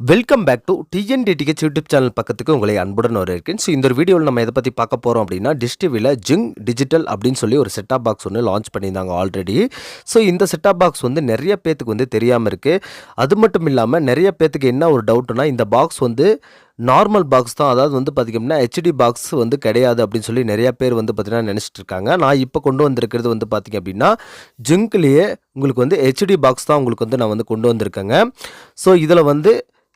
Welcome back to TNTDH YouTube channel பக்கத்துக்கு உங்களை அன்புடன் வரவேற்கிறேன். ஸோ இந்த வீடியோவில் நம்ம எதை பற்றி பார்க்க போகிறோம் அப்படின்னா டிஸ்டிவியில் ஜிங் டிஜிட்டல் அப்படின்னு சொல்லி ஒரு செட்டாப் பாக்ஸ் ஒன்று லான்ச் பண்ணியிருந்தாங்க ஆல்ரெடி ஸோ இந்த செட்டாப் பாக்ஸ் வந்து நிறைய பேத்துக்கு வந்து தெரியாமல் இருக்குது அது மட்டும் இல்லாமல் நிறைய பேத்துக்கு என்ன ஒரு டவுட்னா இந்த பாக்ஸ் வந்து நார்மல் பாக்ஸ் தான். அதாவது வந்து பார்த்திங்கன்னா ஹெச்டி பாக்ஸ் வந்து கிடையாது அப்படின்னு சொல்லி நிறையா பேர் வந்து பார்த்திங்கன்னா நினச்சிட்டு இருக்காங்க. நான் இப்போ கொண்டு வந்திருக்கிறது வந்து பார்த்திங்க அப்படின்னா ஜிங்க்லேயே உங்களுக்கு வந்து ஹெச்டி பாக்ஸ் தான் உங்களுக்கு வந்து நான் வந்து கொண்டு வந்திருக்கேங்க. ஸோ இதில் வந்து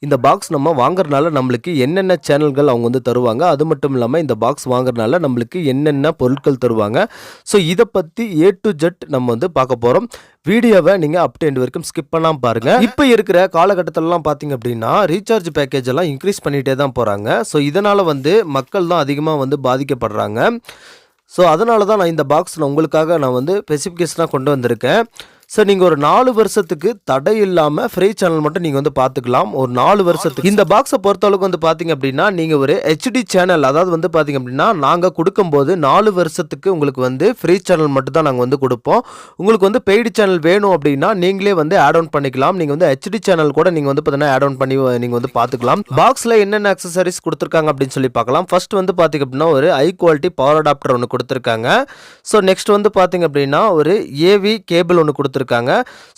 இந்த பாக்ஸ் நம்ம வாங்குறதுனால நம்மளுக்கு என்னென்ன சேனல்கள் அவங்க வந்து தருவாங்க? அது மட்டும் இல்லாமல் இந்த பாக்ஸ் வாங்குறதுனால நம்மளுக்கு என்னென்ன பொருட்கள் தருவாங்க? ஸோ இதை பற்றி ஏ டு ஜெட் நம்ம வந்து பார்க்க போகிறோம் வீடியோவை நீங்கள் அப் டு எண்ட் வரைக்கும் ஸ்கிப் பண்ணாமல் பாருங்கள் இப்போ இருக்கிற காலகட்டத்திலலாம் பார்த்தீங்க அப்படின்னா ரீசார்ஜ் பேக்கேஜ் எல்லாம் இன்க்ரீஸ் பண்ணிகிட்டே தான் போகிறாங்க ஸோ இதனால் வந்து மக்கள் தான் அதிகமாக வந்து பாதிக்கப்படுறாங்க. ஸோ அதனால தான் நான் இந்த பாக்ஸ் நான் உங்களுக்காக நான் வந்து ஸ்பெசிஃபிகேஷனாக கொண்டு வந்திருக்கேன். ஸோ நீங்கள் ஒரு நாலு வருஷத்துக்கு தடை இல்லாமல் ஃப்ரீ சேனல் மட்டும் நீங்கள் வந்து பார்த்துக்கலாம் ஒரு நாலு வருஷத்துக்கு. இந்த பாக்ஸை பொறுத்தளவுக்கு வந்து பார்த்தீங்க அப்படின்னா நீங்கள் ஒரு ஹெச்டி சேனல் அதாவது வந்து பார்த்தீங்க அப்படின்னா நாங்கள் கொடுக்கும்போது நாலு வருஷத்துக்கு உங்களுக்கு வந்து ஃப்ரீ சேனல் மட்டும் தான் நாங்கள் வந்து கொடுப்போம். உங்களுக்கு வந்து பெய்டு சேனல் வேணும் அப்படின்னா நீங்களே வந்து ஆட் ஆன் பண்ணிக்கலாம். நீங்கள் வந்து ஹெச்டி சேனல் கூட நீங்கள் வந்து பார்த்தீங்கன்னா ஆட் ஆன் பண்ணி நீங்கள் வந்து பார்த்துக்கலாம் பாக்ஸில் என்னென்ன அக்சசரிஸ் கொடுத்துருக்காங்க அப்படின்னு சொல்லி பார்க்கலாம் ஃபர்ஸ்ட் வந்து பார்த்தீங்க அப்படின்னா ஒரு ஹை குவாலிட்டி பவர் அடாப்டர் ஒன்று கொடுத்துருக்காங்க. ஸோ நெக்ஸ்ட் வந்து பார்த்தீங்க அப்படின்னா ஒரு ஏவி கேபிள் ஒன்று கொடுத்துருக்காங்க.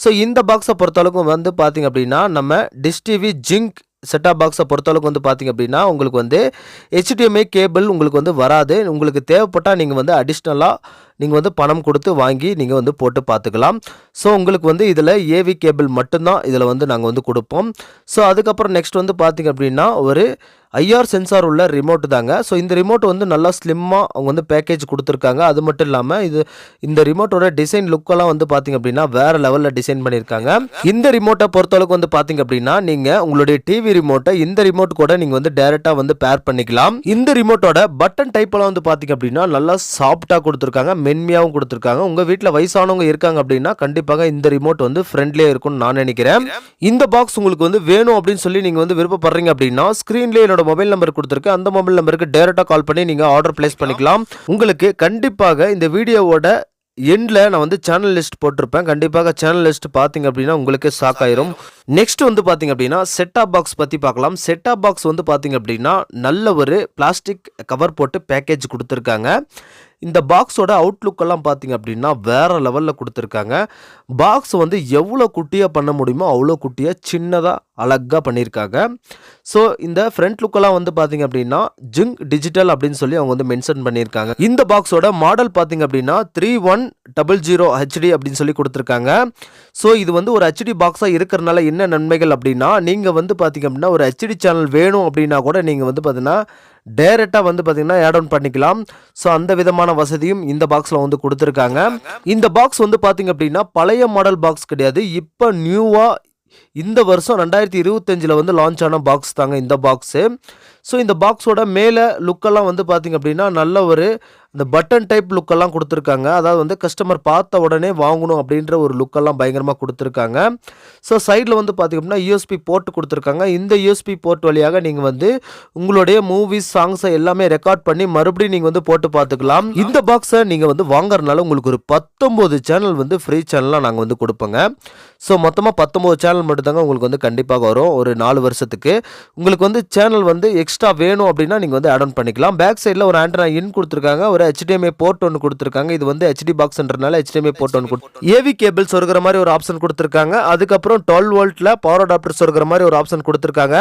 ஸோ இந்த பாக்ஸை பொறுத்தளவுக்கு வந்து பார்த்தீங்க அப்படின்னா நம்ம டிஷ் டிவி ஜிங்க் செட்டாப் பாக்ஸை பொறுத்தளவுக்கு வந்து பார்த்தீங்க அப்படின்னா உங்களுக்கு வந்து ஹெச்டிஎம்ஐ கேபிள் உங்களுக்கு வந்து வராது. உங்களுக்கு தேவைப்பட்டால் நீங்கள் வந்து அடிஷ்னலாக நீங்கள் வந்து பணம் கொடுத்து வாங்கி நீங்கள் வந்து போட்டு பார்த்துக்கலாம். ஸோ உங்களுக்கு வந்து இதில் ஏவி கேபிள் மட்டும்தான் இதில் வந்து நாங்கள் வந்து கொடுப்போம். ஸோ அதுக்கப்புறம் நெக்ஸ்ட் வந்து பார்த்திங்க அப்படின்னா ஒரு ஐஆர் சென்சார் உள்ள ரிமோட் தாங்க. ஸோ இந்த ரிமோட் வந்து நல்லா ஸ்லிம்மாக அவங்க வந்து பேக்கேஜ் கொடுத்துருக்காங்க. அது மட்டும் இல்லாமல் இது இந்த ரிமோட்டோட டிசைன் லுக்கெல்லாம் வந்து பார்த்திங்க அப்படின்னா வேறு லெவலில் டிசைன் பண்ணியிருக்காங்க இந்த ரிமோட்டை பொறுத்தளவுக்கு வந்து பார்த்திங்க அப்படின்னா நீங்கள் உங்களுடைய டிவி ரிமோட்டை இந்த ரிமோட் கூட நீங்கள் வந்து டேரெக்டாக வந்து பேர் பண்ணிக்கலாம். இந்த ரிமோட்டோட பட்டன் டைப்பெல்லாம் வந்து பார்த்தீங்க அப்படின்னா நல்லா சாஃப்டாக கொடுத்துருக்காங்க. மென்மையாகவும் கொடுத்துருக்காங்க. உங்கள் வீட்டில் வயசானவங்க இருக்காங்க அப்படின்னா கண்டிப்பாக இந்த ரிமோட் வந்து ஃப்ரெண்ட்லியாக இருக்கும்னு நான் நினைக்கிறேன். இந்த பாக்ஸ் உங்களுக்கு வந்து வேணும் அப்படின்னு சொல்லி நீங்கள் வந்து விருப்பப்படுறீங்க அப்படின்னா ஸ்க்ரீன்லேயே என்னோட மொபைல் நம்பர் கொடுத்துருக்கு. அந்த மொபைல் நம்பருக்கு டேரெக்டாக கால் பண்ணி நீங்கள் ஆர்டர் பிளேஸ் பண்ணிக்கலாம். உங்களுக்கு கண்டிப்பாக இந்த வீடியோவோட எண்டில் நான் வந்து சேனல் லிஸ்ட் போட்டிருப்பேன். கண்டிப்பாக சேனல் லிஸ்ட் பார்த்தீங்க அப்படின்னா உங்களுக்கு ஷாக் ஆயிரும். நெக்ஸ்ட் வந்து பார்த்தீங்க அப்படின்னா செட்டாப் பாக்ஸ் பற்றி பார்க்கலாம். செட்டாப் பாக்ஸ் வந்து பார்த்தீங்க அப்படின்னா நல்ல ஒரு பிளாஸ்டிக் கவர் போட்டு பேக்கேஜ் கொடுத்துருக்காங்க. இந்த பாக்ஸோட அவுட்லுக்கெல்லாம் பார்த்தீங்க அப்படின்னா வேறு லெவலில் கொடுத்துருக்காங்க. பாக்ஸ் வந்து எவ்வளோ குட்டியாக பண்ண முடியுமோ அவ்வளோ குட்டியாக சின்னதாக அழகாக பண்ணியிருக்காங்க. ஸோ இந்த ஃப்ரண்ட் லுக்கெல்லாம் வந்து பார்த்தீங்க அப்படின்னா ஜிங் டிஜிட்டல் அப்படின்னு சொல்லி அவங்க வந்து மென்ஷன் பண்ணியிருக்காங்க. இந்த பாக்ஸோட மாடல் பார்த்தீங்க அப்படின்னா three one double zero HD அப்படின்னு சொல்லி கொடுத்துருக்காங்க. ஸோ இது வந்து ஒரு ஹெச்டி பாக்ஸாக இருக்கிறனால என்ன நன்மைகள் அப்படின்னா நீங்கள் வந்து பார்த்தீங்க அப்படின்னா ஒரு ஹெச்டி சேனல் வேணும் அப்படின்னா கூட நீங்கள் வந்து பார்த்தீங்கன்னா டைரெக்டாக வந்து பார்த்தீங்கன்னா ஆட் ஆன் பண்ணிக்கலாம். ஸோ அந்த விதமான வசதியும் இந்த பாக்ஸில் வந்து கொடுத்துருக்காங்க. இந்த பாக்ஸ் வந்து பார்த்தீங்க அப்படின்னா பழைய மாடல் பாக்ஸ் கிடையாது. இப்போ நியூவாக இந்த வருஷம் ரெண்டாயிரத்தி இருபத்தஞ்சில் வந்து லான்ச் ஆன பாக்ஸ் தாங்க இந்த பாக்ஸு ஸோ இந்த பாக்ஸோட மேலே லுக்கெல்லாம் வந்து பார்த்திங்க அப்படின்னா நல்ல ஒரு இந்த பட்டன் டைப் லுக்கெல்லாம் கொடுத்துருக்காங்க. அதாவது வந்து கஸ்டமர் பார்த்த உடனே வாங்கணும் அப்படின்ற ஒரு லுக்கெல்லாம் பயங்கரமாக கொடுத்துருக்காங்க. ஸோ சைடில் வந்து பார்த்திங்க அப்படின்னா யூஎஸ்பி போர்ட் கொடுத்துருக்காங்க. இந்த யூஎஸ்பி போர்ட் வழியாக நீங்கள் வந்து உங்களுடைய மூவிஸ் சாங்ஸை எல்லாமே ரெக்கார்ட் பண்ணி மறுபடியும் நீங்கள் வந்து போட்டு பார்த்துக்கலாம். இந்த பாக்ஸை நீங்கள் வந்து வாங்குறதுனால உங்களுக்கு ஒரு பத்தொம்போது சேனல் வந்து ஃப்ரீ சேனலாக நாங்கள் வந்து கொடுப்போங்க. ஸோ மொத்தமாக பத்தொம்போது சேனல் மட்டும்தாங்க உங்களுக்கு வந்து கண்டிப்பாக வரும். ஒரு நாலு வருஷத்துக்கு. உங்களுக்கு வந்து சேனல் வந்து எக்ஸ்ட்ரா வேணும் அப்படின்னா நீங்கள் வந்து ஆட் ஆன் பண்ணிக்கலாம். பேக் சைடில் ஒரு ஆண்டனா இன் கொடுத்துருக்காங்க. ஒரு HDMI போர்ட் ஒன்று கொடுத்துருக்காங்க. இது வந்து ஹெச்டி பாக்ஸ்ன்றனால HDMI போர்ட் ஒன்று கொடுத்து ஏவி கேபிள் சொருகிற மாதிரி ஒரு ஆப்ஷன் கொடுத்துருக்காங்க. அதுக்கப்புறம் டுவெல் வோல்ட்டில் பவர் அடாப்டர் சொருகிற மாதிரி ஒரு ஆப்ஷன் கொடுத்துருக்காங்க.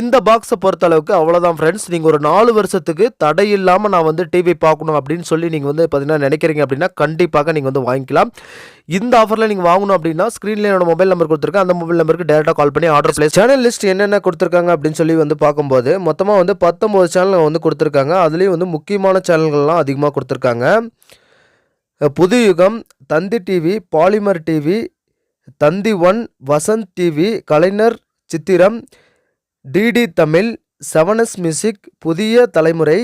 இந்த பாக்ஸை பொறுத்த அளவுக்கு அவ்வளோதான் ஃப்ரெண்ட்ஸ் நீங்கள் ஒரு நாலு வருஷத்துக்கு தடை இல்லாமல் நான் வந்து டிவி பார்க்கணும் அப்படின்னு சொல்லி நீங்கள் வந்து பார்த்தீங்கன்னா நினைக்கிறீங்க அப்படின்னா கண்டிப்பாக நீங்கள் வந்து வாங்கிக்கலாம். இந்த ஆஃபரில் நீங்கள் வாங்கணும் அப்படின்னா ஸ்க்ரீனில் என்னோட மொபைல் நம்பர் கொடுத்துருக்கேன். அந்த மொபைல் நம்பருக்கு டேரெக்டாக கால் பண்ணி ஆர்டர் பிளேஸ் சேனல் லிஸ்ட் என்னென்ன கொடுத்துருக்காங்க அப்படின்னு சொல்லி வந்து பார்க்கும்போது மொத்தமாக வந்து பத்தொம்போது சேனல் வந்து கொடுத்துருக்காங்க. அதுலேயும் வந்து முக்கியமான சேனல்கள்லாம் அதிகமாக கொடுத்துருக்காங்க. Puthu Yugam Thanthi TV Polimer TV Thanthi one Vasanth TV Kalaignar Chithiram DD Tamil செவனஸ் music புதிய தலைமுறை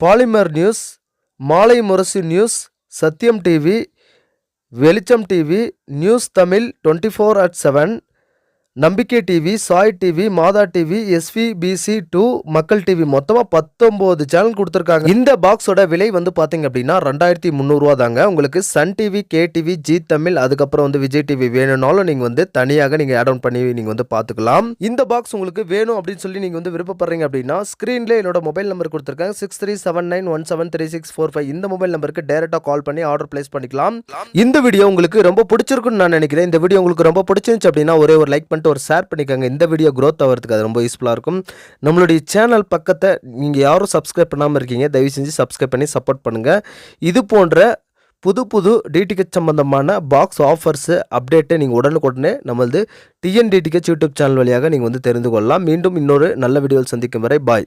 Polimer news Maalai Murasu news Sathiyam TV Velicham TV news Tamil twenty four at seven Nambikkai TV Sai TV Matha TV SVBC two Makkal TV மொத்தமாக பத்தொம்போது channel கொடுத்துருக்காங்க. இந்த பாக்ஸோட விலை வந்து பார்த்தீங்க அப்படின்னா ரெண்டாயிரத்தி முந்நூறுரூவா தாங்க. உங்களுக்கு Sun TV K TV Zee Tamil அதுக்கப்புறம் வந்து விஜய் டிவி வேணும்னாலும் நீங்கள் வந்து தனியாக நீங்கள் ஆட் ஆன் பண்ணி நீங்கள் வந்து பார்த்துக்கலாம் இந்த பாக்ஸ் உங்களுக்கு வேணும் அப்படின்னு சொல்லி நீங்கள் வந்து விருப்பப்படுறீங்க அப்படின்னா ஸ்க்ரீனில் என்னோட மொபைல் நம்பர் கொடுத்துருக்காங்க six three seven nine one seven three six four five இந்த மொபைல் நம்பருக்கு டேரெக்டாக கால் பண்ணி ஆர்டர் பிளேஸ் பண்ணிக்கலாம். இந்த வீடியோ உங்களுக்கு ரொம்ப பிடிச்சிருக்குன்னு நான் நினைக்கிறேன். இந்த வீடியோ உங்களுக்கு ரொம்ப பிடிச்சிருந்துச்சு அப்படின்னா ஒரே ஒரு லைக் பண்ணிட்டு ஒரு ஷேர் பண்ணிக்கோங்க. இந்த வீடியோ க்ரோத் ஆகிறதுக்கு அது ரொம்ப யூஸ்ஃபுல்லாக இருக்கும். நம்மளுடைய சேனல் பக்கத்தை நீங்கள் யாரும் சப்ஸ்கிரைப் பண்ணாமல் இருக்கீங்க தயவு செஞ்சு சப்ஸ்கிரைப் பண்ணி சப்போர்ட் பண்ணுங்கள் இது போன்ற புது புது டிடிஹெச் சம்மந்தமான பாக்ஸ் ஆஃபர்ஸு அப்டேட்டை நீங்கள் உடனுக்குடனே நம்மளது டிஎன்டிடிஹெச் யூடியூப் சேனல் வழியாக நீங்கள் வந்து தெரிந்து கொள்ளலாம். மீண்டும் இன்னொரு நல்ல வீடியோவில் சந்திக்கும் வரை பாய்